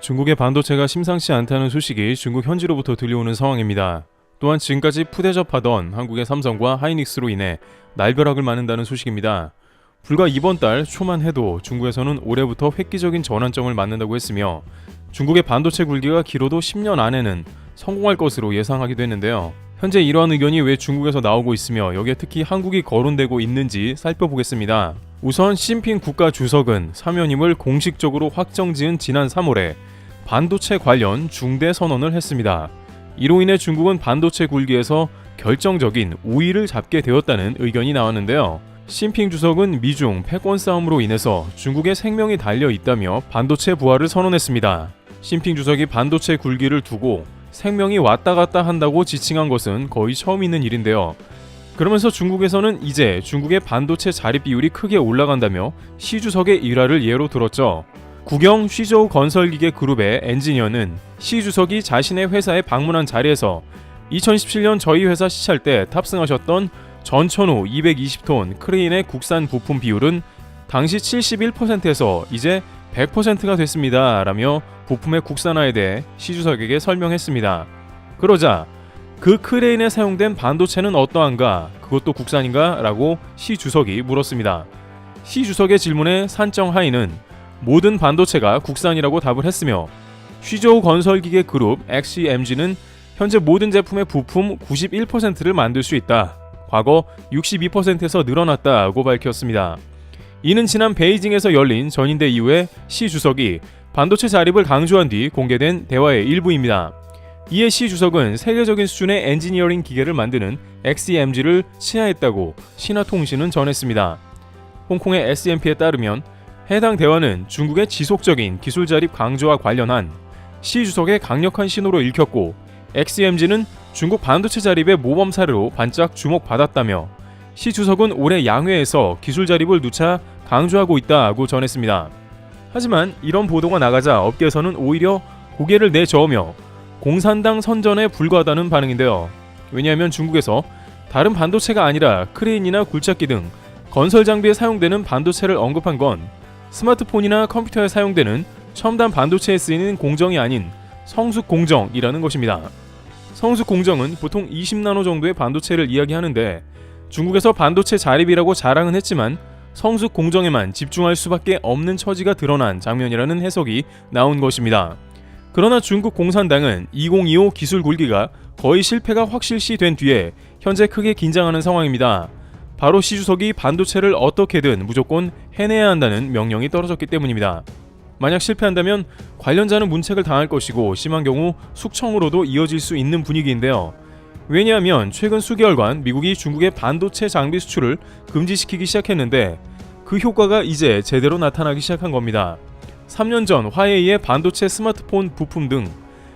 중국의 반도체가 심상치 않다는 소식이 중국 현지로부터 들려오는 상황입니다. 또한 지금까지 푸대접하던 한국의 삼성과 하이닉스로 인해 날벼락을 맞는다는 소식입니다. 불과 이번 달 초만 해도 중국에서는 올해부터 획기적인 전환점을 맞는다고 했으며 중국의 반도체 굴기가 길어도 10년 안에는 성공할 것으로 예상하기도 했는데요. 현재 이러한 의견이 왜 중국에서 나오고 있으며 여기에 특히 한국이 거론되고 있는지 살펴보겠습니다. 우선 시진핑 국가 주석은 사면임을 공식적으로 확정지은 지난 3월에 반도체 관련 중대 선언을 했습니다. 이로 인해 중국은 반도체 굴기에서 결정적인 우위를 잡게 되었다는 의견이 나왔는데요. 시진핑 주석은 미중 패권 싸움으로 인해서 중국의 생명이 달려 있다며 반도체 부활을 선언했습니다. 시진핑 주석이 반도체 굴기를 두고 생명이 왔다 갔다 한다고 지칭한 것은 거의 처음 있는 일인데요. 그러면서 중국에서는 이제 중국의 반도체 자립 비율이 크게 올라간다며 시 주석의 일화를 예로 들었죠. 국영 쉬저우 건설기계 그룹의 엔지니어는 시 주석이 자신의 회사에 방문한 자리에서 2017년 저희 회사 시찰 때 탑승하셨던 전천후 220톤 크레인의 국산 부품 비율은 당시 71%에서 이제 100%가 됐습니다. 라며 부품의 국산화에 대해 시 주석에게 설명했습니다. 그러자 그 크레인에 사용된 반도체는 어떠한가? 그것도 국산인가? 라고 시 주석이 물었습니다. 시 주석의 질문에 산정 하이는 모든 반도체가 국산이라고 답을 했으며 쉬저우 건설기계 그룹 XCMG는 현재 모든 제품의 부품 91%를 만들 수 있다. 과거 62%에서 늘어났다고 밝혔습니다. 이는 지난 베이징에서 열린 전인대 이후에 시 주석이 반도체 자립을 강조한 뒤 공개된 대화의 일부입니다. 이에 시 주석은 세계적인 수준의 엔지니어링 기계를 만드는 XEMG를 치하했다고 신화통신은 전했습니다. 홍콩의 SMP에 따르면 해당 대화는 중국의 지속적인 기술 자립 강조와 관련한 시 주석의 강력한 신호로 읽혔고 XEMG는 중국 반도체 자립의 모범 사례로 반짝 주목받았다며 시 주석은 올해 양회에서 기술 자립을 누차 강조하고 있다고 전했습니다. 하지만 이런 보도가 나가자 업계에서는 오히려 고개를 내저으며 공산당 선전에 불과하다는 반응인데요. 왜냐하면 중국에서 다른 반도체가 아니라 크레인이나 굴착기 등 건설 장비에 사용되는 반도체를 언급한 건 스마트폰이나 컴퓨터에 사용되는 첨단 반도체에 쓰이는 공정이 아닌 성숙 공정이라는 것입니다. 성숙 공정은 보통 20나노 정도의 반도체를 이야기하는데 중국에서 반도체 자립이라고 자랑은 했지만 성숙 공정에만 집중할 수밖에 없는 처지가 드러난 장면이라는 해석이 나온 것입니다. 그러나 중국 공산당은 2025 기술 굴기가 거의 실패가 확실시 된 뒤에 현재 크게 긴장하는 상황입니다. 바로 시 주석이 반도체를 어떻게든 무조건 해내야 한다는 명령이 떨어졌기 때문입니다. 만약 실패한다면 관련자는 문책을 당할 것이고 심한 경우 숙청으로도 이어질 수 있는 분위기인데요. 왜냐하면 최근 수개월간 미국이 중국의 반도체 장비 수출을 금지시키기 시작했는데 그 효과가 이제 제대로 나타나기 시작한 겁니다. 3년 전 화웨이의 반도체 스마트폰 부품 등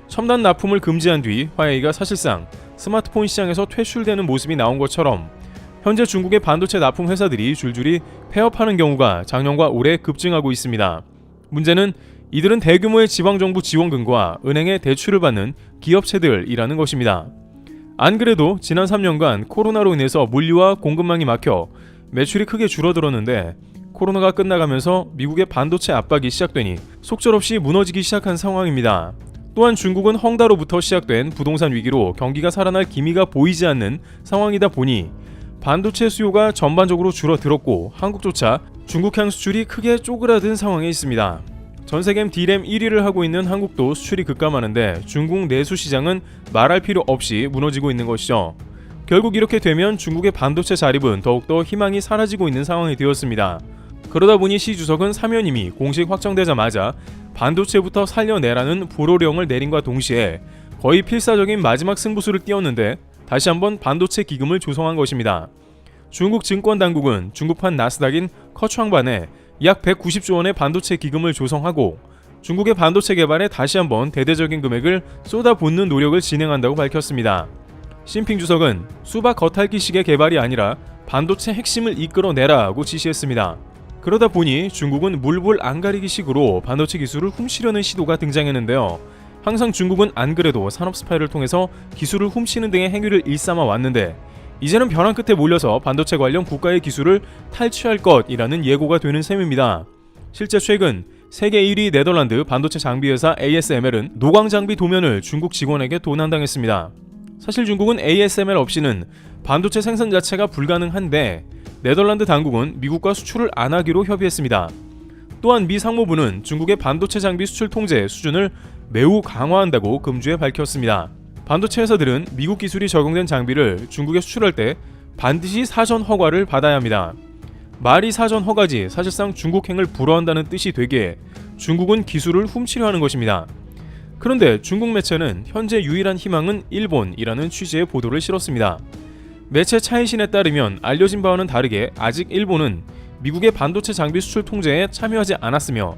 첨단 납품을 금지한 뒤 화웨이가 사실상 스마트폰 시장에서 퇴출되는 모습이 나온 것처럼 현재 중국의 반도체 납품 회사들이 줄줄이 폐업하는 경우가 작년과 올해 급증하고 있습니다. 문제는 이들은 대규모의 지방정부 지원금과 은행의 대출을 받는 기업체들이라는 것입니다. 안 그래도 지난 3년간 코로나로 인해서 물류와 공급망이 막혀 매출이 크게 줄어들었는데 코로나가 끝나가면서 미국의 반도체 압박이 시작되니 속절없이 무너지기 시작한 상황입니다. 또한 중국은 헝다로부터 시작된 부동산 위기로 경기가 살아날 기미가 보이지 않는 상황이다 보니 반도체 수요가 전반적으로 줄어들었고 한국조차 중국향 수출이 크게 쪼그라든 상황에 있습니다. 전 세계 D램 1위를 하고 있는 한국도 수출이 급감하는데 중국 내수 시장은 말할 필요 없이 무너지고 있는 것이죠. 결국 이렇게 되면 중국의 반도체 자립은 더욱더 희망이 사라지고 있는 상황이 되었습니다. 그러다 보니 시 주석은 사면임이 공식 확정되자마자 반도체부터 살려내라는 불호령을 내린과 동시에 거의 필사적인 마지막 승부수를 띄웠는데 다시 한번 반도체 기금을 조성한 것입니다. 중국 증권 당국은 중국판 나스닥인 커추항반에 약 190조 원의 반도체 기금을 조성하고 중국의 반도체 개발에 다시 한번 대대적인 금액을 쏟아붓는 노력을 진행한다고 밝혔습니다. 심핑 주석은 수박 겉핥기식의 개발이 아니라 반도체 핵심을 이끌어내라고 지시했습니다. 그러다 보니 중국은 물불 안 가리기 식으로 반도체 기술을 훔치려는 시도가 등장했는데요. 항상 중국은 안 그래도 산업 스파이를 통해서 기술을 훔치는 등의 행위를 일삼아 왔는데 이제는 벼랑 끝에 몰려서 반도체 관련 국가의 기술을 탈취할 것이라는 예고가 되는 셈입니다. 실제 최근 세계 1위 네덜란드 반도체 장비 회사 ASML은 노광 장비 도면을 중국 직원에게 도난당했습니다. 사실 중국은 ASML 없이는 반도체 생산 자체가 불가능한데 네덜란드 당국은 미국과 수출을 안 하기로 협의했습니다. 또한 미 상무부는 중국의 반도체 장비 수출 통제 수준을 매우 강화한다고 금주에 밝혔습니다. 반도체 회사들은 미국 기술이 적용된 장비를 중국에 수출할 때 반드시 사전 허가를 받아야 합니다. 말이 사전 허가지 사실상 중국행을 불허한다는 뜻이 되기에 중국은 기술을 훔치려 하는 것입니다. 그런데 중국 매체는 현재 유일한 희망은 일본이라는 취지의 보도를 실었습니다. 매체 차이신에 따르면 알려진 바와는 다르게 아직 일본은 미국의 반도체 장비 수출 통제에 참여하지 않았으며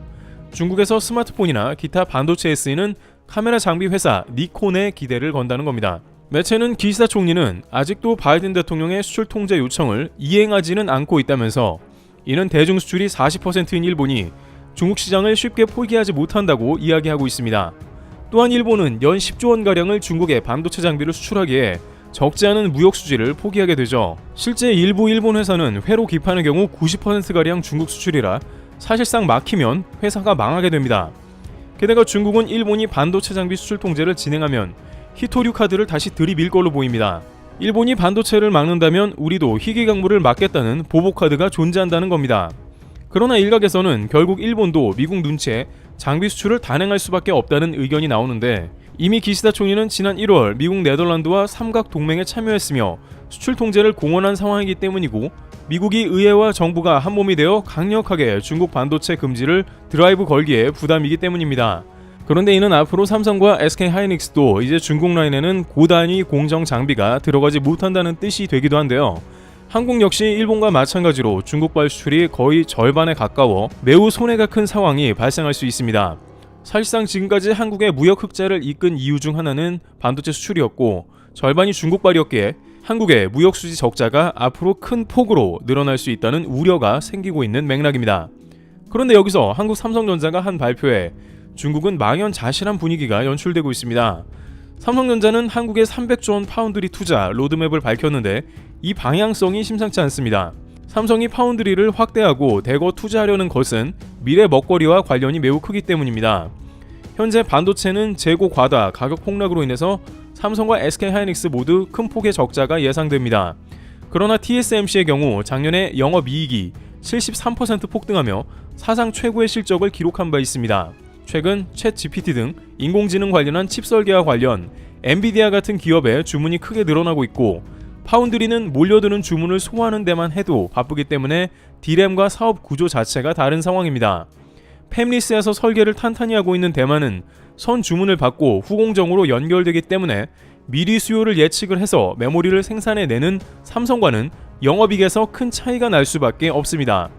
중국에서 스마트폰이나 기타 반도체에 쓰이는 카메라 장비 회사 니콘에 기대를 건다는 겁니다. 매체는 기시다 총리는 아직도 바이든 대통령의 수출 통제 요청을 이행하지는 않고 있다면서 이는 대중 수출이 40%인 일본이 중국 시장을 쉽게 포기하지 못한다고 이야기하고 있습니다. 또한 일본은 연 10조 원 가량을 중국에 반도체 장비를 수출하기에 적지 않은 무역 수지를 포기하게 되죠. 실제 일부 일본 회사는 회로 기판의 경우 90%가량 중국 수출이라 사실상 막히면 회사가 망하게 됩니다. 게다가 중국은 일본이 반도체 장비 수출 통제를 진행하면 히토류 카드를 다시 들이밀 걸로 보입니다. 일본이 반도체를 막는다면 우리도 희귀 강물을 막겠다는 보복 카드가 존재한다는 겁니다. 그러나 일각에서는 결국 일본도 미국 눈치에 장비 수출을 단행할 수밖에 없다는 의견이 나오는데 이미 기시다 총리는 지난 1월 미국 네덜란드와 삼각 동맹에 참여했으며 수출 통제를 공언한 상황이기 때문이고 미국이 의회와 정부가 한 몸이 되어 강력하게 중국 반도체 금지를 드라이브 걸기에 부담이기 때문입니다. 그런데 이는 앞으로 삼성과 SK 하이닉스도 이제 중국 라인에는 고단위 공정 장비가 들어가지 못한다는 뜻이 되기도 한데요. 한국 역시 일본과 마찬가지로 중국발 수출이 거의 절반에 가까워 매우 손해가 큰 상황이 발생할 수 있습니다. 사실상 지금까지 한국의 무역 흑자를 이끈 이유 중 하나는 반도체 수출이었고 절반이 중국발이었기에 한국의 무역 수지 적자가 앞으로 큰 폭으로 늘어날 수 있다는 우려가 생기고 있는 맥락입니다. 그런데 여기서 한국 삼성전자가 한 발표에 중국은 망연자실한 분위기가 연출되고 있습니다. 삼성전자는 한국의 300조 원 파운드리 투자 로드맵을 밝혔는데 이 방향성이 심상치 않습니다. 삼성이 파운드리를 확대하고 대거 투자하려는 것은 미래 먹거리와 관련이 매우 크기 때문입니다. 현재 반도체는 재고 과다, 가격 폭락으로 인해서 삼성과 SK 하이닉스 모두 큰 폭의 적자가 예상됩니다. 그러나 TSMC의 경우 작년에 영업 이익이 73% 폭등하며 사상 최고의 실적을 기록한 바 있습니다. 최근 챗 GPT 등 인공지능 관련한 칩 설계와 관련 엔비디아 같은 기업의 주문이 크게 늘어나고 있고 파운드리는 몰려드는 주문을 소화하는 데만 해도 바쁘기 때문에 디램과 사업 구조 자체가 다른 상황입니다. 팹리스에서 설계를 탄탄히 하고 있는 대만은 선 주문을 받고 후공정으로 연결되기 때문에 미리 수요를 예측을 해서 메모리를 생산해내는 삼성과는 영업이익에서 큰 차이가 날 수밖에 없습니다.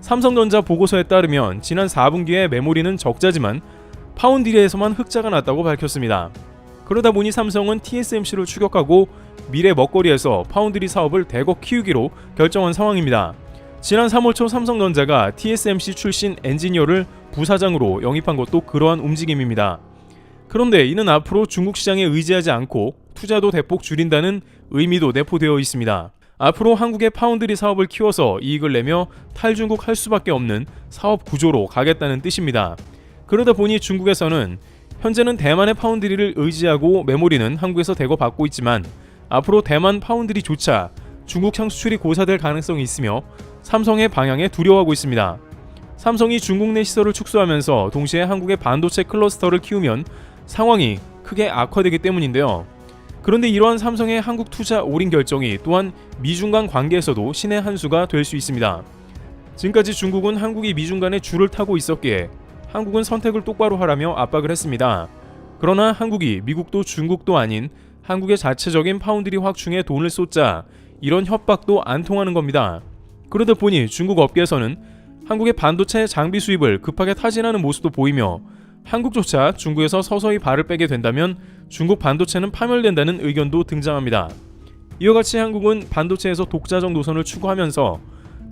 삼성전자 보고서에 따르면 지난 4분기에 메모리는 적자지만 파운드리에서만 흑자가 났다고 밝혔습니다. 그러다 보니 삼성은 TSMC를 추격하고 미래 먹거리에서 파운드리 사업을 대거 키우기로 결정한 상황입니다. 지난 3월 초 삼성전자가 TSMC 출신 엔지니어를 부사장으로 영입한 것도 그러한 움직임입니다. 그런데 이는 앞으로 중국 시장에 의지하지 않고 투자도 대폭 줄인다는 의미도 내포되어 있습니다. 앞으로 한국의 파운드리 사업을 키워서 이익을 내며 탈중국 할 수밖에 없는 사업 구조로 가겠다는 뜻입니다. 그러다 보니 중국에서는 현재는 대만의 파운드리를 의지하고 메모리는 한국에서 대거 받고 있지만 앞으로 대만 파운드리조차 중국향 수출이 고사될 가능성이 있으며 삼성의 방향에 두려워하고 있습니다. 삼성이 중국 내 시설을 축소하면서 동시에 한국의 반도체 클러스터를 키우면 상황이 크게 악화되기 때문인데요. 그런데 이러한 삼성의 한국 투자 올인 결정이 또한 미중 간 관계에서도 신의 한 수가 될 수 있습니다. 지금까지 중국은 한국이 미중 간의 줄을 타고 있었기에 한국은 선택을 똑바로 하라며 압박을 했습니다. 그러나 한국이 미국도 중국도 아닌 한국의 자체적인 파운드리 확충에 돈을 쏟자 이런 협박도 안 통하는 겁니다. 그러다 보니 중국 업계에서는 한국의 반도체 장비 수입을 급하게 타진하는 모습도 보이며 한국조차 중국에서 서서히 발을 빼게 된다면 중국 반도체는 파멸된다는 의견도 등장합니다. 이와 같이 한국은 반도체에서 독자적 노선을 추구하면서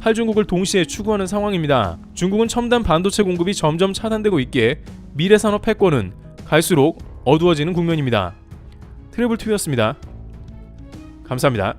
탈중국을 동시에 추구하는 상황입니다. 중국은 첨단 반도체 공급이 점점 차단되고 있기에 미래 산업 패권은 갈수록 어두워지는 국면입니다. 트래블 투였습니다. 감사합니다.